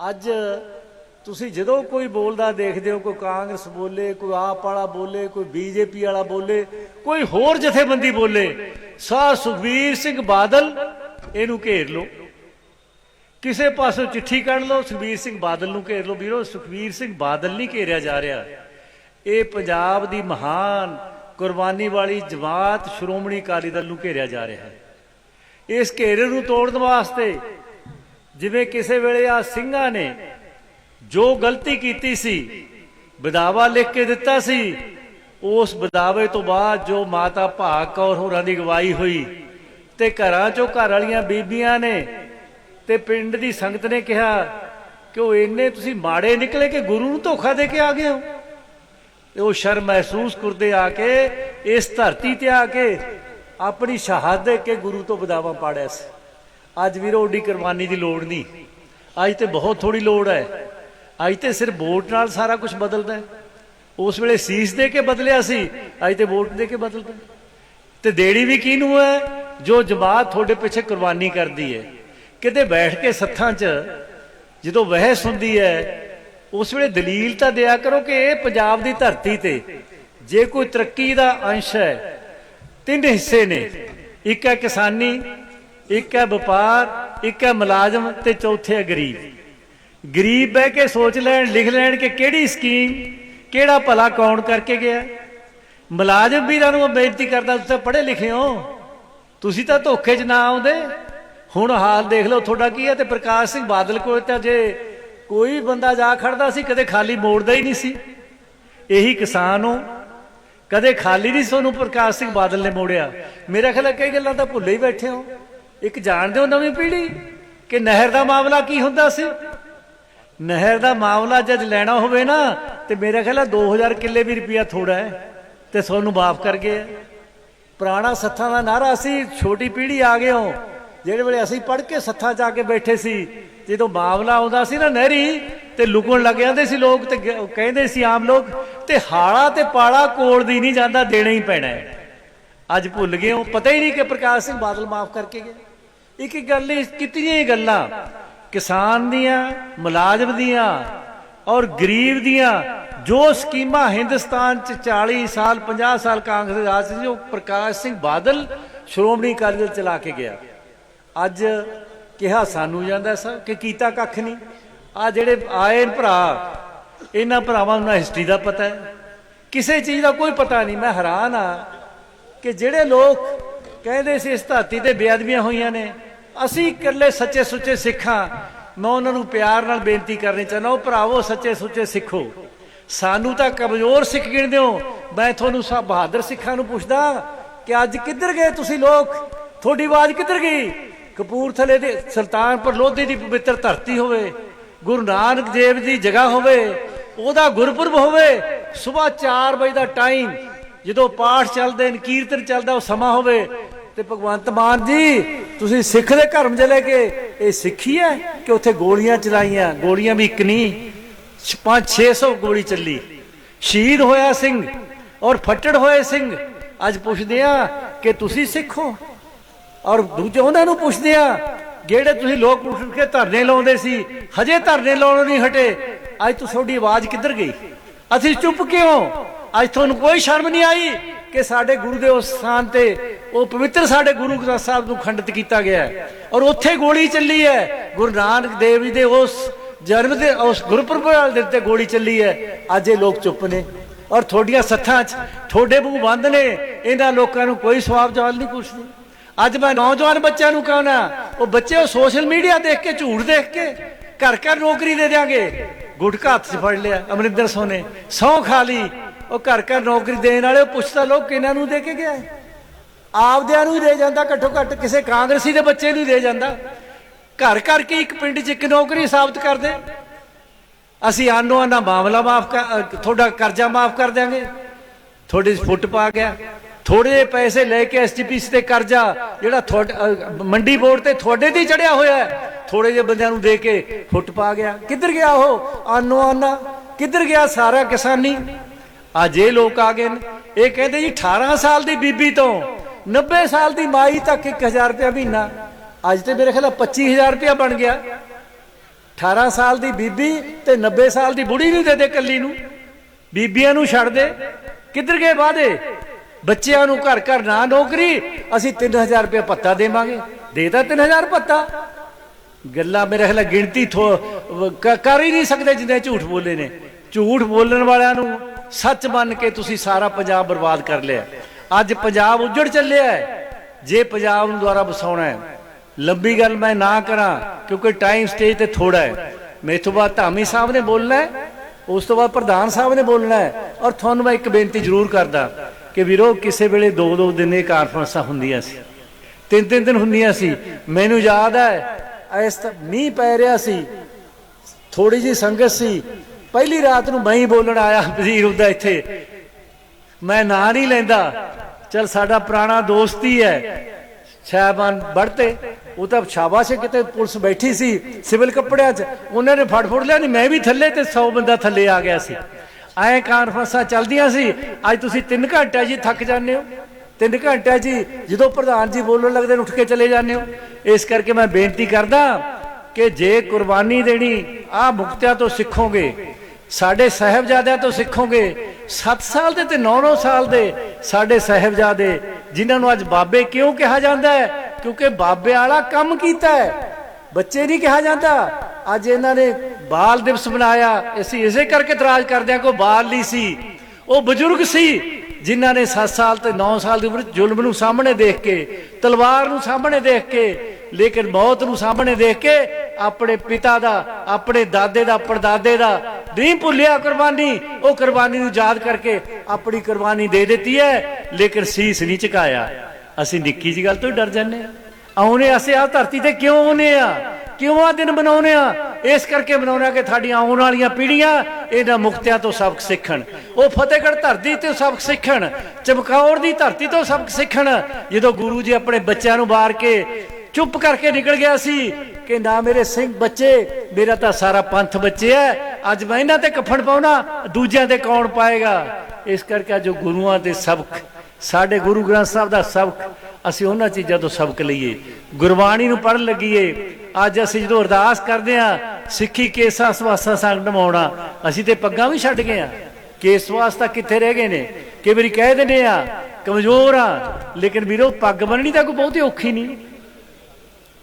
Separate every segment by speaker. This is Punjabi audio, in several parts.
Speaker 1: ਅੱਜ ਤੁਸੀਂ ਜਦੋਂ ਕੋਈ ਬੋਲਦਾ ਦੇਖਦੇ ਹੋ, ਕੋਈ ਕਾਂਗਰਸ ਬੋਲੇ, ਕੋਈ ਆਪ ਵਾਲਾ ਬੋਲੇ, ਕੋਈ ਬੀਜੇਪੀ ਵਾਲਾ ਬੋਲੇ, ਕੋਈ ਹੋਰ ਜਥੇਬੰਦੀ ਬੋਲੇ ਸਾ ਸੁਖਬੀਰ ਸਿੰਘ ਬਾਦਲ, ਇਹਨੂੰ ਘੇਰ ਲਓ। ਕਿਸੇ ਪਾਸੋਂ ਚਿੱਠੀ ਕੱਢ ਲਓ, ਸੁਖਬੀਰ ਸਿੰਘ ਬਾਦਲ ਨੂੰ ਘੇਰ ਲਓ। ਵੀਰੋ, ਸੁਖਬੀਰ ਸਿੰਘ ਬਾਦਲ ਨਹੀਂ ਘੇਰਿਆ ਜਾ ਰਿਹਾ। ਇਹ ਪੰਜਾਬ ਦੀ ਮਹਾਨ ਕੁਰਬਾਨੀ ਵਾਲੀ ਜਮਾਤ ਸ਼੍ਰੋਮਣੀ ਅਕਾਲੀ ਦਲ ਨੂੰ ਘੇਰਿਆ ਜਾ ਰਿਹਾ। ਹੈ ਇਸ ਘੇਰੇ ਨੂੰ ਤੋੜਨ ਵਾਸਤੇ ਜਿਵੇਂ ਕਿਸੇ ਵੇਲੇ ਆ ਸਿੰਘਾਂ ਨੇ ਜੋ ਗਲਤੀ ਕੀਤੀ ਸੀ, ਵਿਦਾਵਾ ਲਿਖ ਕੇ ਦਿੱਤਾ ਸੀ, ਉਸ ਵਿਦਾਵੇ ਤੋਂ ਬਾਅਦ ਜੋ ਮਾਤਾ ਭਾਗ ਕੌਰ ਹੋਰਾਂ ਦੀ ਅਗਵਾਈ ਹੋਈ ਤੇ ਘਰਾਂ ਚੋਂ ਘਰ ਵਾਲੀਆਂ ਬੀਬੀਆਂ ਨੇ ਤੇ ਪਿੰਡ ਦੀ ਸੰਗਤ ਨੇ ਕਿਹਾ ਕਿ ਉਹ ਇੰਨੇ ਤੁਸੀਂ ਮਾੜੇ ਨਿਕਲੇ ਕਿ ਗੁਰੂ ਨੂੰ ਧੋਖਾ ਦੇ ਕੇ ਆ ਗਏ ਹੋ? ਤੇ ਉਹ ਸ਼ਰਮ ਮਹਿਸੂਸ ਕਰਦੇ ਆ ਕੇ ਇਸ ਧਰਤੀ ਤੇ ਆ ਕੇ ਆਪਣੀ ਸ਼ਹਾਦਤ ਕੇ ਗੁਰੂ ਤੋਂ ਬਦਾਵਾ ਪਾੜਿਆ ਸੀ। ਅੱਜ ਵੀਰੋ ਓਡੀ ਕੁਰਬਾਨੀ ਦੀ ਲੋੜ ਨਹੀਂ। ਅੱਜ ਤੇ ਬਹੁਤ ਥੋੜੀ ਲੋੜ ਹੈ। ਅੱਜ ਤੇ ਸਿਰਫ ਵੋਟ ਨਾਲ ਸਾਰਾ ਕੁਝ ਬਦਲਦਾ ਉਸ ਵੇਲੇ ਸੀਸ ਦੇ ਕੇ ਬਦਲਿਆ ਸੀ, ਅੱਜ ਤੇ ਵੋਟ ਦੇ ਕੇ ਬਦਲਦਾ ਹੈ। ਤੇ ਦੇੜੀ ਵੀ ਕਿਹਨੂੰ ਹੈ? ਜੋ ਜਮਾਤ ਤੁਹਾਡੇ ਪਿੱਛੇ ਕੁਰਬਾਨੀ ਕਰਦੀ ਹੈ। ਕਿਤੇ ਬੈਠ ਕੇ ਸੱਥਾਂ 'ਚ ਜਦੋਂ ਬਹਿਸ ਹੁੰਦੀ ਹੈ, ਉਸ ਵੇਲੇ ਦਲੀਲ ਤਾਂ ਦਿਆ ਕਰੋ ਕਿ ਇਹ ਪੰਜਾਬ ਦੀ ਧਰਤੀ ਤੇ ਜੇ ਕੋਈ ਤਰੱਕੀ ਦਾ ਅੰਸ਼ ਹੈ, ਤਿੰਨ ਹਿੱਸੇ ਨੇ। ਇੱਕ ਹੈ ਕਿਸਾਨੀ ਇੱਕ ਹੈ ਵਪਾਰ, ਇੱਕ ਹੈ ਮੁਲਾਜ਼ਮ ਤੇ ਚੌਥੇ ਹੈ ਗਰੀਬ। ਗਰੀਬ ਬਹਿ ਕੇ ਸੋਚ ਲੈਣ, ਲਿਖ ਲੈਣ ਕਿ ਕਿਹੜੀ ਸਕੀਮ, ਕਿਹੜਾ ਭਲਾ ਕੌਣ ਕਰਕੇ ਗਿਆ। ਮੁਲਾਜ਼ਮ ਵੀਰਾਂ ਨੂੰ ਮੈਂ ਬੇਨਤੀ ਕਰਦਾ, ਤੁਸੀਂ ਤਾਂ ਪੜ੍ਹੇ ਲਿਖੇ ਹੋ। ਤੁਸੀਂ ਤਾਂ ਧੋਖੇ 'ਚ ਨਾ ਆਉਂਦੇ। ਹੁਣ ਹਾਲ ਦੇਖ ਲਓ ਤੁਹਾਡਾ ਕੀ ਹੈ ਤੇ ਪ੍ਰਕਾਸ਼ ਸਿੰਘ ਬਾਦਲ ਕੋਲ ਤਾਂ ਜੇ ਕੋਈ ਬੰਦਾ ਜਾ ਖੜਦਾ ਸੀ, ਕਦੇ ਖਾਲੀ ਮੋੜਦਾ ਹੀ ਨਹੀਂ ਸੀ। ਇਹੀ ਕਿਸਾਨ ਹੋ। ਕਦੇ ਖਾਲੀ ਨਹੀਂ ਸੋਨੂੰ ਪ੍ਰਕਾਸ਼ ਸਿੰਘ ਬਾਦਲ ਨੇ ਮੋੜਿਆ। ਮੇਰਾ ਖਿਆਲ ਹੈ ਕਈ ਗੱਲਾਂ ਤਾਂ ਭੁੱਲੇ ਹੀ ਬੈਠੇ ਹੋ। ਇੱਕ ਜਾਣਦੇ ਹੋ ਨਵੀਂ ਪੀੜ੍ਹੀ ਕਿ ਨਹਿਰ ਦਾ ਮਾਮਲਾ ਕੀ ਹੁੰਦਾ ਸੀ? ਨਹਿਰ ਦਾ ਮਾਮਲਾ ਜਦ ਲੈਣਾ ਹੋਵੇ ਨਾ, ਤੇ ਮੇਰਾ ਖਿਆਲ ਹੈ 2000 ਕਿੱਲੇ ਵੀ ਰੁਪਿਆ ਥੋੜਾ ਹੈ, ਤੇ ਤੁਹਾਨੂੰ ਮਾਫ ਕਰ ਗਏ ਪੁਰਾਣਾ ਸੱਥਾਂ ਦਾ ਨਾਰਾ ਸੀ, ਛੋਟੀ ਪੀੜ੍ਹੀ ਆ ਗਏ ਹੋ। ਜਿਹੜੇ ਵੇਲੇ ਅਸੀਂ ਪੜ੍ਹ ਕੇ ਸੱਥਾਂ ਜਾ ਕੇ ਬੈਠੇ ਸੀ, ਜਦੋਂ ਮਾਮਲਾ ਆਉਂਦਾ ਸੀ ਨਾ ਨਹਿਰੀ, ਤੇ ਲੁਕਣ ਲੱਗ ਜਾਂਦੇ ਸੀ ਲੋਕ, ਤੇ ਕਹਿੰਦੇ ਸੀ ਆਮ ਲੋਕ, ਤੇ ਹਾਲਾ ਤੇ ਪਾਲਾ ਕੋਲ ਦੀ ਨਹੀਂ ਜਾਂਦਾ, ਦੇਣਾ ਹੀ ਪੈਣਾ ਹੈ। ਅੱਜ ਭੁੱਲ ਗਏ ਹੋ, ਪਤਾ ਹੀ ਨਹੀਂ ਕਿ ਪ੍ਰਕਾਸ਼ ਸਿੰਘ ਬਾਦਲ ਮਾਫ ਕਰਕੇ ਗਏ। ਇੱਕ ਗੱਲ ਨਹੀਂ ਕਿਤਨੀਆਂ ਹੀ ਗੱਲਾਂ। ਕਿਸਾਨ ਦੀਆਂ, ਮੁਲਾਜ਼ਮ ਦੀਆਂ ਔਰ ਗਰੀਬ ਦੀਆਂ, ਜੋ ਸਕੀਮਾਂ ਹਿੰਦੁਸਤਾਨ ਚ 40 ਸਾਲ 50 ਸਾਲ ਕਾਂਗਰਸ ਦੇ ਰਾਜ ਸੀ, ਉਹ ਪ੍ਰਕਾਸ਼ ਸਿੰਘ ਬਾਦਲ ਸ਼੍ਰੋਮਣੀ ਅਕਾਲੀ ਦਲ ਚਲਾ ਕੇ ਗਿਆ। ਅੱਜ ਕਿਹਾ ਸਾਨੂੰ ਜਾਂਦਾ ਸਭ ਕਿ ਕੀਤਾ ਕੱਖ ਨਹੀਂ। ਆ ਜਿਹੜੇ ਆਏ ਭਰਾ, ਇਹਨਾਂ ਭਰਾਵਾਂ ਨੂੰ ਨਾ ਹਿਸਟਰੀ ਦਾ ਪਤਾ ਹੈ। ਕਿਸੇ ਚੀਜ਼ ਦਾ ਕੋਈ ਪਤਾ ਨਹੀਂ, ਮੈਂ ਹੈਰਾਨ ਆ ਕਿ ਜਿਹੜੇ ਲੋਕ ਕਹਿੰਦੇ ਸੀ ਇਸ ਧਰਤੀ ਤੇ ਬੇਅਦਬੀਆਂ ਹੋਈਆਂ ਨੇ ਅਸੀਂ ਇਕੱਲੇ ਸੱਚੇ ਸੁੱਚੇ ਸਿੱਖਾਂ। ਮੈਂ ਉਹਨਾਂ ਨੂੰ ਪਿਆਰ ਨਾਲ ਬੇਨਤੀ ਕਰਨੀ ਚਾਹੁੰਦਾ ਉਹ ਭਰਾਵੋ, ਸੱਚੇ ਸੁੱਚੇ ਸਿੱਖੋ। ਸਾਨੂੰ ਤਾਂ ਕਮਜ਼ੋਰ ਸਿੱਖ ਗਿਣਦੇ ਹੋ। ਮੈਂ ਤੁਹਾਨੂੰ ਸਭ ਬਹਾਦਰ ਸਿੱਖਾਂ ਨੂੰ ਪੁੱਛਦਾ ਕਿ ਅੱਜ ਕਿੱਧਰ ਗਏ ਤੁਸੀਂ ਲੋਕ? ਤੁਹਾਡੀ ਆਵਾਜ਼ ਕਿੱਧਰ ਗਈ? ਕਪੂਰਥਲੇ ਦੇ ਸੁਲਤਾਨਪੁਰ ਲੋਧੀ ਦੀ ਪਵਿੱਤਰ ਧਰਤੀ ਹੋਵੇ, ਗੁਰੂ ਨਾਨਕ ਦੇਵ ਦੀ ਜਗ੍ਹਾ ਹੋਵੇ, ਉਹਦਾ ਗੁਰਪੁਰਬ ਹੋਵੇ ਸਵੇਰ 4 ਵਜੇ ਦਾ ਟਾਈਮ, ਜਦੋਂ ਪਾਠ ਚੱਲਦੇ ਨੇ, ਕੀਰਤਨ ਚੱਲਦਾ, ਉਹ ਸਮਾਂ ਹੋਵੇ। ਤੇ ਭਗਵੰਤ ਮਾਨ ਜੀ ਤੁਸੀਂ ਸਿੱਖ ਦੇ ਧਰਮ ਚ ਲੈ ਕੇ ਇਹ ਸਿੱਖੀ ਹੈ ਕਿ ਉੱਥੇ ਗੋਲੀਆਂ ਚਲਾਈਆਂ? ਗੋਲੀਆਂ ਵੀ ਇੱਕ ਨਹੀਂ 5-600 ਗੋਲੀ ਚੱਲੀ। ਸ਼ਹੀਦ ਹੋਇਆ ਸਿੰਘ ਔਰ ਫੱਟੜ ਹੋਏ ਸਿੰਘ। ਅੱਜ ਪੁੱਛਦੇ ਆ ਕਿ ਤੁਸੀਂ ਸਿੱਖ ਹੋ? ਔਰ ਦੂਜੇ ਉਹਨਾਂ ਨੂੰ ਪੁੱਛਦੇ ਆ ਜਿਹੜੇ ਤੁਸੀਂ ਲੋਕ ਪੁੱਛ ਕੇ ਧਰਨੇ ਲਾਉਂਦੇ ਸੀ? ਹਜੇ ਧਰਨੇ ਲਾਉਣੋਂ ਨਹੀਂ ਹਟੇ। ਅੱਜ ਤੋਂ ਤੁਹਾਡੀ ਆਵਾਜ਼ ਕਿੱਧਰ ਗਈ? ਅਸੀਂ ਚੁੱਪ ਕਿਉਂ? ਅੱਜ ਤੁਹਾਨੂੰ ਕੋਈ ਸ਼ਰਮ ਨਹੀਂ ਆਈ? ਕਿ ਸਾਡੇ ਗੁਰੂ ਦੇ ਉਸ ਸਥਾਨ ਤੇ ਉਹ ਪਵਿੱਤਰ ਸਾਡੇ ਗੁਰੂ ਗ੍ਰੰਥ ਸਾਹਿਬ ਨੂੰ ਖੰਡਿਤ ਕੀਤਾ ਗਿਆ ਹੈ। ਔਰ ਉੱਥੇ ਗੋਲੀ ਚੱਲੀ ਹੈ। ਗੁਰੂ ਨਾਨਕ ਦੇਵ ਜੀ ਦੇ ਉਸ ਜਨਮ ਦੇ, ਉਸ ਗੁਰਪੁਰਬ ਦੇ ਉੱਤੇ ਗੋਲੀ ਚੱਲੀ ਹੈ। ਅੱਜ ਇਹ ਲੋਕ ਚੁੱਪ ਨੇ। ਔਰ ਤੁਹਾਡੀਆਂ ਸੱਥਾਂ 'ਚ ਤੁਹਾਡੇ ਮੂੰਹ ਬੰਦ ਨੇ। ਇਹਨਾਂ ਲੋਕਾਂ ਨੂੰ ਕੋਈ ਸਵਾਬ ਜਵਾਲ ਨਹੀਂ ਪੁੱਛਦੇ। ਅੱਜ ਮੈਂ ਨੌਜਵਾਨ ਬੱਚਿਆਂ ਨੂੰ ਕਹਣਾ ਉਹ ਬੱਚੇ ਉਹ ਸੋਸ਼ਲ ਮੀਡੀਆ ਦੇਖ ਕੇ, ਝੂਠ ਦੇਖ ਕੇ ਘਰ ਘਰ ਨੌਕਰੀ ਦੇ ਦਿਆਂਗੇ। ਗੁਟਕਾ ਹੱਥ 'ਚ ਫੜ ਲਿਆ। ਅਮਰਿੰਦਰ ਸੋਨੇ ਸੌ ਖਾ ਲਈ। ਉਹ ਘਰ ਘਰ ਨੌਕਰੀ ਦੇਣ ਵਾਲੇ, ਉਹ ਪੁੱਛਦਾ ਲੋਕ ਕਿਹਨਾਂ ਨੂੰ ਦੇ ਕੇ ਗਿਆ ਆਪਦਿਆਂ ਨੂੰ ਹੀ ਦੇ ਜਾਂਦਾ, ਘੱਟੋ ਘੱਟ ਕਿਸੇ ਕਾਂਗਰਸੀ ਦੇ ਬੱਚੇ ਨੂੰ ਦੇ ਜਾਂਦਾ। ਘਰ ਘਰ ਕੇ ਇੱਕ ਪਿੰਡ 'ਚ ਇੱਕ ਨੌਕਰੀ ਸਾਬਤ ਕਰਦੇ? ਅਸੀਂ ਆਨੋ ਆਨਾ ਮਾਮਲਾ ਮਾਫ ਤੁਹਾਡਾ ਕਰਜ਼ਾ ਮਾਫ ਕਰ ਦਿਆਂਗੇ। ਤੁਹਾਡੀ ਫੁੱਟ ਪਾ ਗਿਆ। ਥੋੜੇ ਜਿਹੇ ਪੈਸੇ ਲੈ ਕੇ ਐਸਟੀਪੀਸੀ ਤੇ ਕਰਜ਼ਾ, ਜਿਹੜਾ ਤੁਹਾਡੇ ਮੰਡੀ ਬੋਰਡ ਤੇ ਤੁਹਾਡੇ ਤੇ ਚੜਿਆ ਹੋਇਆ ਹੈ ਥੋੜੇ ਜਿਹੇ ਬੰਦਿਆਂ ਨੂੰ ਦੇ ਕੇ ਫੁੱਟ ਪਾ ਗਿਆ। ਕਿੱਧਰ ਗਿਆ ਉਹ? ਆਨੋ ਆਨਾ। ਕਿੱਧਰ ਗਿਆ ਸਾਰਾ ਕਿਸਾਨੀ? ਅੱਜ ਇਹ ਲੋਕ ਆ ਗਏ ਨੇ। ਇਹ ਕਹਿੰਦੇ ਜੀ 18 ਸਾਲ ਦੀ ਬੀਬੀ ਤੋਂ 90 ਸਾਲ ਦੀ ਮਾਈ ਤੱਕ 1000 ਰੁਪਇਆ ਮਹੀਨਾ। ਅੱਜ ਤੇ ਮੇਰੇ ਖਿਆਲ ਨਾਲ 25000 ਰੁਪਇਆ ਬਣ ਗਿਆ। 18 ਸਾਲ ਦੀ ਬੀਬੀ ਤੇ 90 ਸਾਲ ਦੀ ਬੁੜੀ ਨੂੰ ਦੇ ਦੇ ਕੱਲੀ ਨੂੰ। ਬੀਬੀਆਂ ਨੂੰ ਛੱਡ ਦੇ। ਕਿੱਧਰ ਗਏ ਵਾਦੇ ਬੱਚਿਆਂ ਨੂੰ ਘਰ ਘਰ ਨਾ ਨੌਕਰੀ, ਅਸੀਂ 3000 ਰੁਪਏ ਪੱਤਾ ਦੇਵਾਂਗੇ। ਦੇਤਾ 3000 ਪੱਤਾ ਗੱਲਾਂ ਮੇਰੇ ਖਿਆਲ ਗਿਣਤੀ ਥੋ- ਕਰ ਹੀ ਨਹੀਂ ਸਕਦੇ ਜਿੰਨੇ ਝੂਠ ਬੋਲੇ ਨੇ। ਝੂਠ ਬੋਲਣ ਵਾਲਿਆਂ ਨੂੰ ਸੱਚ ਮੰਨ ਕੇ ਤੁਸੀਂ ਸਾਰਾ ਪੰਜਾਬ ਬਰਬਾਦ ਕਰ ਲਿਆ। ਅੱਜ ਪੰਜਾਬ ਉੱਜੜ ਚੱਲਿਆ ਹੈ। ਜੇ ਪੰਜਾਬ ਨੂੰ ਦੁਆਰਾ ਵਸਾਉਣਾ ਹੈ, ਲੰਬੀ ਗੱਲ ਮੈਂ ਨਾ ਕਰਾਂ, ਕਿਉਂਕਿ ਟਾਈਮ ਸਟੇਜ ਤੇ ਥੋੜਾ ਹੈ। ਮੇਰੇ ਤੋਂ ਬਾਅਦ ਧਾਮੀ ਸਾਹਿਬ ਨੇ ਬੋਲਣਾ ਹੈ, ਉਸ ਤੋਂ ਬਾਅਦ ਪ੍ਰਧਾਨ ਸਾਹਿਬ ਨੇ ਬੋਲਣਾ ਹੈ। ਔਰ ਤੁਹਾਨੂੰ ਮੈਂ ਇੱਕ ਬੇਨਤੀ ਜ਼ਰੂਰ ਕਰਦਾ ਕਿ ਵੀਰੋ, ਕਿਸੇ ਵੇਲੇ ਦੋ ਦੋ ਦਿਨ ਇਹ ਕਾਨਫਰੰਸਾਂ ਹੁੰਦੀਆਂ ਸੀ। ਤਿੰਨ ਤਿੰਨ ਦਿਨ ਹੁੰਦੀਆਂ ਸੀ। ਮੈਨੂੰ ਯਾਦ ਹੈ, ਇਸ ਮੀਂਹ ਪੈ ਰਿਹਾ ਸੀ। ਥੋੜੀ ਜੀ ਸੰਗਤ ਸੀ। ਪਹਿਲੀ ਰਾਤ ਨੂੰ ਮੈਂ ਹੀ ਬੋਲਣ ਆਇਆ ਵਜ਼ੀਰ ਉਹਦਾ ਇੱਥੇ। ਮੈਂ ਨਾਂ ਨਹੀਂ ਲੈਂਦਾ। ਚਲ ਸਾਡਾ ਪੁਰਾਣਾ ਦੋਸਤ ਹੀ ਹੈ। ਸ਼ਾਹਬਾਨ ਬੜਤੇ ਉਹ ਤਾਂ ਸ਼ਾਬਾਸ਼ ਕਿਤੇ ਪੁਲਿਸ ਬੈਠੀ ਸੀ ਸਿਵਲ ਕੱਪੜਿਆਂ 'ਚ। ਉਹਨਾਂ ਨੇ ਫੜ ਫੜ ਲਿਆ ਨਹੀਂ ਮੈਂ ਵੀ ਥੱਲੇ ਤੇ 100 ਬੰਦਾ ਥੱਲੇ ਆ ਗਿਆ ਸੀ। ਐ ਕਾਨਫਰੰਸਾਂ ਚੱਲਦੀਆਂ ਸੀ। ਅੱਜ ਤੁਸੀਂ 3 ਘੰਟੇ ਜੀ ਥੱਕ ਜਾਂਦੇ ਹੋ। 3 ਘੰਟੇ ਜੀ ਜਦੋਂ ਪ੍ਰਧਾਨ ਜੀ ਬੋਲਣ ਲੱਗਦੇ ਨੇ, ਉੱਠ ਕੇ ਚਲੇ ਜਾਂਦੇ ਹੋ। ਇਸ ਕਰਕੇ ਮੈਂ ਬੇਨਤੀ ਕਰਦਾ ਕਿ ਜੇ ਕੁਰਬਾਨੀ ਦੇਣੀ ਆ ਮੁਕਤਿਆਂ ਤੋਂ ਸਿੱਖੋਗੇ ਸਾਡੇ ਸਹਿਬਜ਼ਾਦਿਆਂ ਤੋਂ ਸਿੱਖੋਗੇ। 7 ਸਾਲ ਦੇ ਤੇ 9-9 ਸਾਲ ਦੇ ਸਾਡੇ ਸਹਿਬਜ਼ਾਦੇ, ਜਿਨ੍ਹਾਂ ਨੂੰ ਅੱਜ ਬਾਬੇ ਕਿਉਂ ਕਿਹਾ ਜਾਂਦਾ ਹੈ? ਕਿਉਂਕਿ ਬਾਬੇ ਵਾਲਾ ਕੰਮ ਕੀਤਾ ਹੈ। ਬੱਚੇ ਨਹੀਂ ਕਿਹਾ ਜਾਂਦਾ। ਅੱਜ ਇਹਨਾਂ ਨੇ ਬਾਲ ਦਿਵਸ ਬਣਾਇਆ ਅਸੀਂ ਇਸੇ ਕਰਕੇ ਇਤਰਾਜ਼ ਕਰਦੇ ਹਾਂ ਕੋਈ ਬਾਲ ਨਹੀਂ ਸੀ। ਉਹ ਬਜ਼ੁਰਗ ਸੀ, ਜਿਨ੍ਹਾਂ ਨੇ 7 ਸਾਲ ਤੇ 9 ਸਾਲ ਦੀ ਉਮਰ ਜ਼ੁਲਮ ਨੂੰ ਸਾਹਮਣੇ ਦੇਖ ਕੇ, ਤਲਵਾਰ ਨੂੰ ਸਾਹਮਣੇ ਦੇਖ ਕੇ, ਲੇਕਿਨ ਮੌਤ ਨੂੰ ਸਾਹਮਣੇ ਦੇਖ ਕੇ ਆਪਣੇ ਪਿਤਾ ਦਾ, ਆਪਣੇ ਦਾਦੇ ਦਾ, ਪੜਦਾਦੇ ਦਾ ਨਹੀਂ ਭੁੱਲਿਆ ਕੁਰਬਾਨੀ, ਉਹ ਕੁਰਬਾਨੀ ਨੂੰ ਯਾਦ ਕਰਕੇ ਆਪਣੀ ਕੁਰਬਾਨੀ ਦੇ ਦਿੱਤੀ ਹੈ, ਲੇਕਿਨ ਸੀਸ ਨਹੀਂ ਝੁਕਾਇਆ। ਅਸੀਂ ਨਿੱਕੀ ਜੀ ਗੱਲ ਤੋਂ ਡਰ ਜਾਂਦੇ ਆ ਆਉਨੇ ਅਸੀਂ ਆ ਧਰਤੀ ਤੇ ਕਿਉਂ ਆਉਨੇ ਆ? ਕਿਉਂ ਆ ਦਿਨ ਬਣਾਉਨੇ ਆ? ਇਸ ਕਰਕੇ ਬਣਾਉਨੇ ਆ ਕਿ ਸਾਡੀਆਂ ਆਉਣ ਵਾਲੀਆਂ ਪੀੜ੍ਹੀਆਂ ਇਹਨਾਂ ਮੁਕਤਿਆਂ ਤੋਂ ਸਬਕ ਸਿੱਖਣ। ਉਹ ਫਤਿਹਗੜ੍ਹ ਧਰਤੀ ਤੋਂ ਸਬਕ ਸਿੱਖਣ, ਚਮਕੌਰ ਦੀ ਧਰਤੀ ਤੋਂ ਸਬਕ ਸਿੱਖਣ। ਜਦੋਂ ਗੁਰੂ ਜੀ ਆਪਣੇ ਬੱਚਿਆਂ ਨੂੰ ਬਾਰ ਕੇ ਚੁੱਪ ਕਰਕੇ ਨਿਕਲ ਗਿਆ ਸੀ ਕਿ ਨਾ ਮੇਰੇ ਸਿੰਘ ਬੱਚੇ। ਮੇਰਾ ਤਾਂ ਸਾਰਾ ਪੰਥ ਬੱਚੇ ਐ। ਅੱਜ ਮੈਂ ਇਹਨਾਂ ਤੇ ਕਫਨ ਪਾਉਣਾ, ਦੂਜਿਆਂ ਤੇ ਕੌਣ ਪਾਏਗਾ? ਇਸ ਕਰਕੇ ਜੋ ਗੁਰੂਆਂ ਦੇ ਸਬਕ, ਸਾਡੇ ਗੁਰੂ ਗ੍ਰੰਥ ਸਾਹਿਬ ਦਾ ਸਬਕ, ਅਸੀਂ ਉਹਨਾਂ ਚੀਜ਼ਾਂ ਤੋਂ ਸਬਕ ਲਈਏ। ਗੁਰਬਾਣੀ ਨੂੰ ਪੜ੍ਹਨ ਲੱਗੀਏ। ਅੱਜ ਅਸੀਂ ਜਦੋਂ ਅਰਦਾਸ ਕਰਦੇ ਆ ਸਿੱਖੀ ਕੇਸਾਂ ਸਵਾਸਾਂ ਸੰਗ ਨਿਭਾਉਣਾ ਅਸੀਂ ਤੇ ਪੱਗਾਂ ਵੀ ਛੱਡ ਗਏ ਆ ਕੇਸ ਵਾਸਤਾ ਕਿੱਥੇ ਰਹਿ ਗਏ ਨੇ? ਕਈ ਵਾਰੀ ਕਹਿ ਦਿੰਦੇ ਆ ਕਮਜ਼ੋਰ ਆ ਲੇਕਿਨ ਵੀਰੋ, ਪੱਗ ਬੰਨਣੀ ਤਾਂ ਕੋਈ ਬਹੁਤੀ ਔਖੀ ਨਹੀਂ।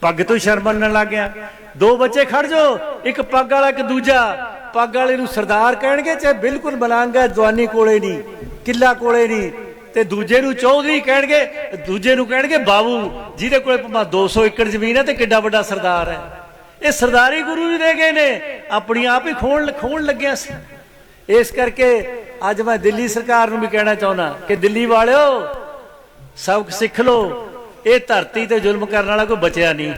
Speaker 1: ਪੱਗ ਤੋਂ ਸ਼ਰਮ ਮੰਨਣ ਲੱਗ ਗਿਆ। ਦੋ ਬੱਚੇ ਖੜ ਜੋ ਇੱਕ ਪੱਗ ਵਾਲਾ, ਇੱਕ ਦੂਜਾ। ਪੱਗ ਵਾਲੇ ਨੂੰ ਸਰਦਾਰ ਕਹਿਣਗੇ, ਚਾਹੇ ਬਿਲਕੁਲ ਮਲੰਗ ਜਵਾਨੀ ਕੋਲੇ ਨਹੀਂ, ਕਿੱਲਾ ਕੋਲੇ ਨਹੀਂ, ਤੇ ਦੂਜੇ ਨੂੰ ਚੌਧਰੀ ਕਹਿਣਗੇ, ਦੂਜੇ ਨੂੰ ਕਹਿਣਗੇ, ਬਾਬੂ, ਜਿਹਦੇ ਕੋਲੇ ਭਾਵੇਂ 200 ਏਕੜ ਜ਼ਮੀਨ ਹੈ ਤੇ ਕਿੱਡਾ ਵੱਡਾ ਸਰਦਾਰ ਹੈ। ਇਹ ਸਰਦਾਰੀ ਗੁਰੂ ਵੀ ਦੇ ਗਏ ਨੇ, ਆਪਣੀ ਆਪ ਹੀ ਖੋਣ ਖੋਣ ਲੱਗਿਆ ਸੀ। ਇਸ ਕਰਕੇ ਅੱਜ ਮੈਂ ਦਿੱਲੀ ਸਰਕਾਰ ਨੂੰ ਵੀ ਕਹਿਣਾ ਚਾਹੁੰਦਾ ਕਿ ਦਿੱਲੀ ਵਾਲਿਓ, ਸਬਕ ਸਿੱਖ ਲਓ ਇਹ ਧਰਤੀ ਤੇ ਜ਼ੁਲਮ ਕਰਨ ਵਾਲਾ ਕੋਈ ਬਚਿਆ ਨਹੀਂ।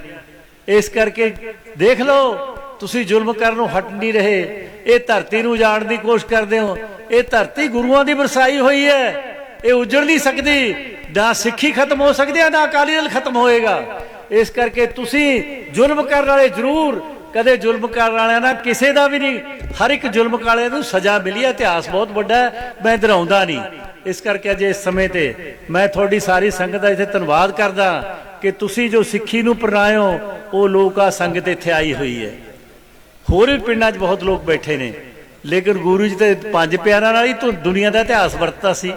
Speaker 1: ਇਸ ਕਰਕੇ ਦੇਖ ਲਓ, ਤੁਸੀਂ ਜ਼ੁਲਮ ਕਰਨ ਨੂੰ ਹਟ ਨਹੀਂ ਰਹੇ। ਇਹ ਧਰਤੀ ਨੂੰ ਜਾਣ ਦੀ ਕੋਸ਼ਿਸ਼ ਕਰਦੇ ਹੋ। ਇਹ ਧਰਤੀ ਗੁਰੂਆਂ ਦੀ ਵਰਸਾਈ ਹੋਈ ਹੈ। ਇਹ ਉਜੜ ਨਹੀਂ ਸਕਦੀ। ਨਾ ਸਿੱਖੀ ਖਤਮ ਹੋ ਸਕਦੀ ਹੈ, ਨਾ ਅਕਾਲੀ ਦਲ ਖਤਮ ਹੋਏਗਾ। ਇਸ ਕਰਕੇ ਤੁਸੀਂ ਜ਼ੁਲਮ ਕਰਨ ਵਾਲੇ ਜ਼ਰੂਰ। ਕਦੇ ਜ਼ੁਲਮ ਕਰਨ ਵਾਲਿਆਂ ਨਾਲ ਕਿਸੇ ਦਾ ਵੀ ਨਹੀਂ। ਹਰ ਇੱਕ ਜ਼ੁਲਮ ਵਾਲੇ ਨੂੰ ਸਜ਼ਾ ਮਿਲੀ ਹੈ। ਇਤਿਹਾਸ ਬਹੁਤ ਵੱਡਾ ਹੈ। ਮੈਂ ਦਰਾਉਂਦਾ ਨਹੀਂ। ਇਸ ਕਰਕੇ ਅੱਜ ਇਸ ਸਮੇਂ ਤੇ ਮੈਂ ਤੁਹਾਡੀ ਸਾਰੀ ਸੰਗਤ ਦਾ ਇੱਥੇ ਧੰਨਵਾਦ ਕਰਦਾ ਕਿ ਤੁਸੀਂ ਜੋ ਸਿੱਖੀ ਨੂੰ ਪ੍ਰਣਾਇਓ ਉਹ ਲੋਕ ਸੰਗਤ ਇੱਥੇ ਆਈ ਹੋਈ ਹੈ। ਹੋਰ ਵੀ ਪਿੰਡਾਂ 'ਚ ਬਹੁਤ ਲੋਕ ਬੈਠੇ ਨੇ, ਲੇਕਿਨ ਗੁਰੂ ਜੀ ਤੇ ਪੰਜ ਪਿਆਰਾਂ ਨਾਲ ਹੀ ਤੋਂ ਦੁਨੀਆ ਦਾ ਇਤਿਹਾਸ ਵਰਤਦਾ ਸੀ।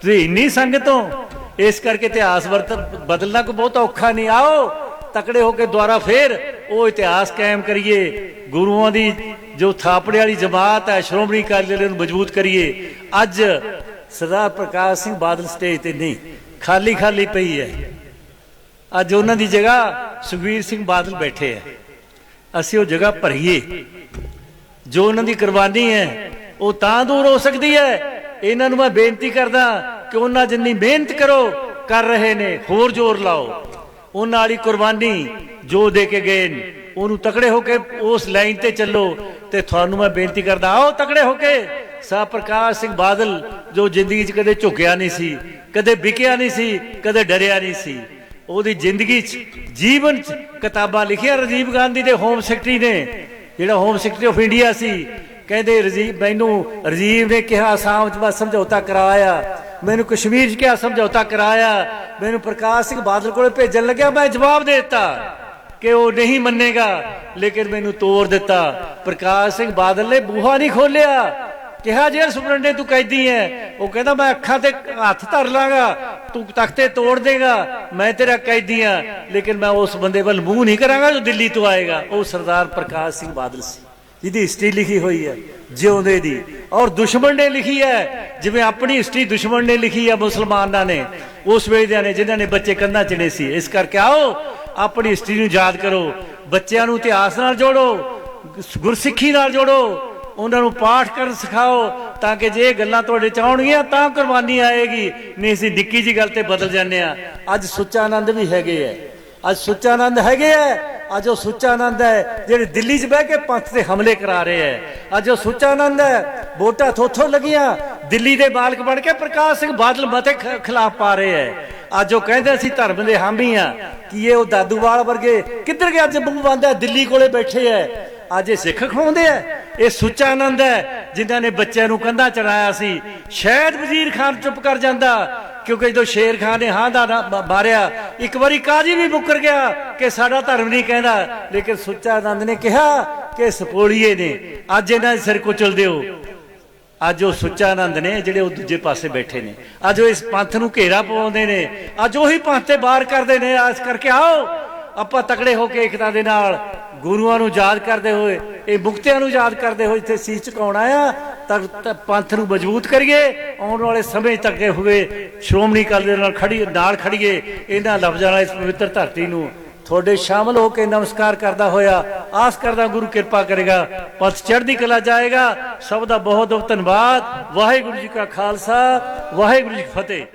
Speaker 1: ਤੁਸੀਂ ਇੰਨੀ ਸੰਗਤ ਹੋ, ਇਸ ਕਰਕੇ ਇਤਿਹਾਸ ਵਰਤ ਬਦਲਣਾ ਕੋਈ ਬਹੁਤ ਔਖਾ ਨਹੀਂ। ਆਓ, ਤਕੜੇ ਹੋ ਕੇ ਦੁਆਰਾ ਫੇਰ ਉਹ ਇਤਿਹਾਸ ਕਾਇਮ ਕਰੀਏ। ਗੁਰੂਆਂ ਦੀ ਜੋ ਥਾਪੜੇ ਵਾਲੀ ਜਮਾਤ ਹੈ, ਸ਼੍ਰੋਮਣੀ ਅਕਾਲੀ ਦਲ ਨੂੰ ਮਜ਼ਬੂਤ ਕਰੀਏ। ਅੱਜ ਸਰਦਾਰ ਪ੍ਰਕਾਸ਼ ਸਿੰਘ ਬਾਦਲ ਸਟੇਜ ਤੇ ਨਹੀਂ, ਖਾਲੀ ਖਾਲੀ ਪਈ ਹੈ। ਅੱਜ ਉਹਨਾਂ ਦੀ ਜਗ੍ਹਾ ਸੁਖਵੀਰ ਸਿੰਘ ਬਾਦਲ ਬੈਠੇ ਹੈ। ਅਸੀਂ ਉਹ ਜਗ੍ਹਾ ਭਰੀਏ। ਜੋ ਉਹਨਾਂ ਦੀ ਕੁਰਬਾਨੀ ਹੈ, ਉਹ ਤਾਂ ਦੂਰ ਹੋ ਸਕਦੀ ਹੈ। ਇਹਨਾਂ ਨੂੰ ਮੈਂ ਬੇਨਤੀ ਕਰਦਾ ਕਿ ਉਹਨਾਂ ਜਿੰਨੀ ਮਿਹਨਤ ਕਰੋ, ਕਰ ਰਹੇ ਨੇ, ਹੋਰ ਜ਼ੋਰ ਲਾਓ। ਉਹਨਾਂ ਵਾਲੀ ਕੁਰਬਾਨੀ ਜੋ ਦੇ ਕੇ ਗਏ ਨੇ, ਉਹਨੂੰ ਤਕੜੇ ਹੋ ਕੇ ਉਸ ਲਾਈਨ ਤੇ ਚੱਲੋ ਤੇ ਤੁਹਾਨੂੰ ਮੈਂ ਬੇਨਤੀ ਕਰਦਾ, ਆਓ ਤਕੜੇ ਹੋ ਕੇ। ਸਾ ਪ੍ਰਕਾਸ਼ ਸਿੰਘ ਬਾਦਲ ਜੋ ਜ਼ਿੰਦਗੀ 'ਚ ਕਦੇ ਝੁਕਿਆ ਨਹੀਂ ਸੀ, ਕਦੇ ਵਿਕਿਆ ਨਹੀਂ ਸੀ, ਕਦੇ ਡਰਿਆ ਨਹੀਂ ਸੀ। ਉਹਦੀ ਜ਼ਿੰਦਗੀ 'ਚ, ਜੀਵਨ 'ਚ ਕਿਤਾਬਾਂ ਲਿਖੀਆਂ ਰਾਜੀਵ ਗਾਂਧੀ ਦੇ ਹੋਮ ਸੈਕਟਰੀ ਨੇ, ਜਿਹੜਾ ਹੋਮ ਸੈਕਟਰੀ ਆਫ ਇੰਡੀਆ ਸੀ। ਕਹਿੰਦੇ ਰਾਜੀਵ, ਮੈਨੂੰ ਰਾਜੀਵ ਨੇ ਕਿਹਾ ਆਸਾਮ 'ਚ ਮੈਂ ਸਮਝੌਤਾ ਕਰਾਇਆ। ਮੈਨੂੰ ਕਸ਼ਮੀਰ 'ਚ ਕਿਹਾ, ਸਮਝੌਤਾ ਕਰਾਇਆ। ਮੈਨੂੰ ਪ੍ਰਕਾਸ਼ ਸਿੰਘ ਬਾਦਲ ਕੋਲੇ ਭੇਜਣ ਲੱਗਿਆ, ਮੈਂ ਜਵਾਬ ਦੇ ਦਿੱਤਾ ਕਿ ਉਹ ਨਹੀਂ ਮੰਨੇਗਾ, ਲੇਕਿਨ ਮੈਨੂੰ ਤੋੜ ਦਿੱਤਾ। ਪ੍ਰਕਾਸ਼ ਸਿੰਘ ਬਾਦਲ ਨੇ ਬੂਹਾ ਨਹੀਂ ਖੋਲਿਆ ਕਿਹਾ ਜੇ ਸੁਪਰੰਡੇ ਤੂੰ ਕੈਦੀ ਐ। ਉਹ ਕਹਿੰਦਾ, ਮੈਂ ਅੱਖਾਂ ਤੇ ਹੱਥ ਧਰ ਲਾਂਗਾ, ਤੂੰ ਤਖਤੇ ਤੋੜ ਦੇਗਾ, ਮੈਂ ਤੇਰਾ ਕੈਦੀ ਆ। ਲੇਕਿਨ ਮੈਂ ਉਸ ਬੰਦੇ ਵੱਲ ਮੂੰਹ ਨਹੀਂ ਕਰਾਂਗਾ ਜੋ ਦਿੱਲੀ ਤੋਂ ਆਏਗਾ। ਉਹ ਸਰਦਾਰ ਪ੍ਰਕਾਸ਼ ਸਿੰਘ ਬਾਦਲ ਸੀ, ਜਿਹਦੀ ਹਿਸਟਰੀ ਲਿਖੀ ਹੋਈ ਹੈ, ਜਿਉਂਦੇ ਦੀ। ਔਰ ਦੁਸ਼ਮਣ ਨੇ ਲਿਖੀ ਹੈ, ਜਿਵੇਂ ਆਪਣੀ ਹਿਸਟਰੀ ਦੁਸ਼ਮਣ ਨੇ ਲਿਖੀ ਹੈ ਮੁਸਲਮਾਨਾਂ ਨੇ, ਉਸ ਵੇਲੇ ਦੇ ਨੇ, ਜਿਨ੍ਹਾਂ ਨੇ ਬੱਚੇ ਕੰਧਾਂ ਚੜੇ ਸੀ। ਇਸ ਕਰਕੇ ਆਓ, ਆਪਣੀ ਹਿਸਟਰੀ ਨੂੰ ਯਾਦ ਕਰੋ। ਬੱਚਿਆਂ ਨੂੰ ਇਤਿਹਾਸ ਨਾਲ ਜੋੜੋ, ਗੁਰਸਿੱਖੀ ਨਾਲ ਜੋੜੋ। ਉਹਨਾਂ ਨੂੰ ਪਾਠ ਕਰਨ ਸਿਖਾਓ ਤਾਂ ਕਿ ਜੇ ਇਹ ਗੱਲਾਂ ਤੁਹਾਡੇ ਚ ਆਉਣਗੀਆਂ ਤਾਂ ਕੁਰਬਾਨੀ ਆਏਗੀ। ਨਹੀਂ, ਅਸੀਂ ਨਿੱਕੀ ਜੀ ਗੱਲ ਤੇ ਬਦਲ ਜਾਂਦੇ ਆ ਅੱਜ ਸੁੱਚਾ ਆਨੰਦ ਵੀ ਹੈਗੇ ਐ। ਅੱਜ ਸੁੱਚਾ ਆਨੰਦ ਹੈਗੇ ਐ। ਅੱਜ ਉਹ ਸੁੱਚਾ ਆਨੰਦ ਹੈ ਜਿਹੜੇ ਦਿੱਲੀ 'ਚ ਬਹਿ ਕੇ ਪੰਥ ਤੇ ਹਮਲੇ ਕਰਾ ਰਹੇ ਐ। ਅੱਜ ਉਹ ਸੁੱਚਾ ਆਨੰਦ ਹੈ ਵੋਟਾਂ ਥੋਥੋਂ ਲੱਗੀਆਂ। ਦਿੱਲੀ ਦੇ ਮਾਲਕ ਬਣ ਕੇ ਪ੍ਰਕਾਸ਼ ਸਿੰਘ ਬਾਦਲ ਮਤੇ ਖਿਲਾਫ ਪਾ ਰਹੇ ਐ। ਅੱਜ ਉਹ ਕਹਿੰਦੇ ਅਸੀਂ ਧਰਮ ਦੇ ਹਾਮੀ ਆ। ਕਿ ਇਹ ਉਹ ਦਾਦੂਵਾਲ ਵਰਗੇ ਕਿੱਧਰ ਗਿਆ ਅੱਜ ਬੰਦਾ ਦਿੱਲੀ ਕੋਲੇ ਬੈਠੇ ਐ। ਅੱਜ ਇਹ ਸਿੱਖ ਖਵਾਉਂਦੇ ਐ। ਇਹ ਸੁੱਚਾ ਆਨੰਦ ਹੈ, ਜਿਨ੍ਹਾਂ ਨੇ ਬੱਚਿਆਂ ਨੂੰ ਕੰਧਾ ਚੜਾਇਆ ਸੀ। ਸ਼ਾਇਦ ਵਜ਼ੀਰ ਖਾਨ ਚੁੱਪ ਕਰ ਜਾਂਦਾ, ਕਿਉਂਕਿ ਜਦੋਂ ਸ਼ੇਰ ਖਾਨ ਨੇ ਹਾਂ ਦਾ ਮਾਰਿਆ, ਇੱਕ ਵਾਰੀ ਕਾਜੀ ਵੀ ਮੁੱਕਰ ਗਿਆ ਕਿ ਸਾਡਾ ਧਰਮ ਨਹੀਂ ਕਹਿੰਦਾ। ਲੇਕਿਨ ਸੁੱਚਾ ਆਨੰਦ ਨੇ ਕਿਹਾ ਕਿ ਸਪੋਲੀਏ ਨੇ, ਅੱਜ ਇਹਨਾਂ ਦੇ ਸਿਰ ਕੁਚਲਦੇ ਹੋ ਅੱਜ ਉਹ ਸੁੱਚਾ ਆਨੰਦ ਨੇ, ਜਿਹੜੇ ਉਹ ਦੂਜੇ ਪਾਸੇ ਬੈਠੇ ਨੇ। ਅੱਜ ਉਹ ਇਸ ਪੰਥ ਨੂੰ ਘੇਰਾ ਪਵਾਉਂਦੇ ਨੇ। ਅੱਜ ਉਹੀ ਪੰਥ ਤੇ ਬਾਹਰ ਕਰਦੇ ਨੇ। ਆਸ ਕਰਕੇ ਆਓ, ਆਪਾਂ ਤਕੜੇ ਹੋ ਕੇ ਇਕਤਾ ਦੇ ਨਾਲ ਗੁਰੂਆਂ ਨੂੰ ਯਾਦ ਕਰਦੇ ਹੋਏ, ਇਹ ਮੁਕਤਿਆਂ ਨੂੰ ਯਾਦ ਕਰਦੇ ਹੋਏ ਇੱਥੇ ਸੀਸ ਝੁਕਾਉਣਾ ਆ ਤਾਂ ਪੰਥ ਨੂੰ ਮਜ਼ਬੂਤ ਕਰੀਏ, ਆਉਣ ਵਾਲੇ ਸਮੇਂ ਤੱਕ ਇਹ ਹੋਵੇ, ਸ਼੍ਰੋਮਣੀ ਅਕਾਲੀ ਦਲ ਨਾਲ ਖੜੀ ਨਾਲ ਖੜੀਏ ਇਹਨਾਂ ਲਫ਼ਜ਼ਾਂ ਨਾਲ ਇਸ ਪਵਿੱਤਰ ਧਰਤੀ ਨੂੰ ਤੁਹਾਡੇ ਸ਼ਾਮਲ ਹੋ ਕੇ ਨਮਸਕਾਰ ਕਰਦਾ ਹੋਇਆ, ਆਸ ਕਰਦਾ ਗੁਰੂ ਕਿਰਪਾ ਕਰੇਗਾ, ਪਥ ਚੜ੍ਹਦੀ ਕਲਾ ਜਾਏਗਾ, ਸਭ ਦਾ ਬਹੁਤ ਬਹੁਤ ਧੰਨਵਾਦ, ਵਾਹਿਗੁਰੂ ਜੀ ਕਾ ਖਾਲਸਾ, ਵਾਹਿਗੁਰੂ ਜੀ ਕੀ ਫਤਿਹ।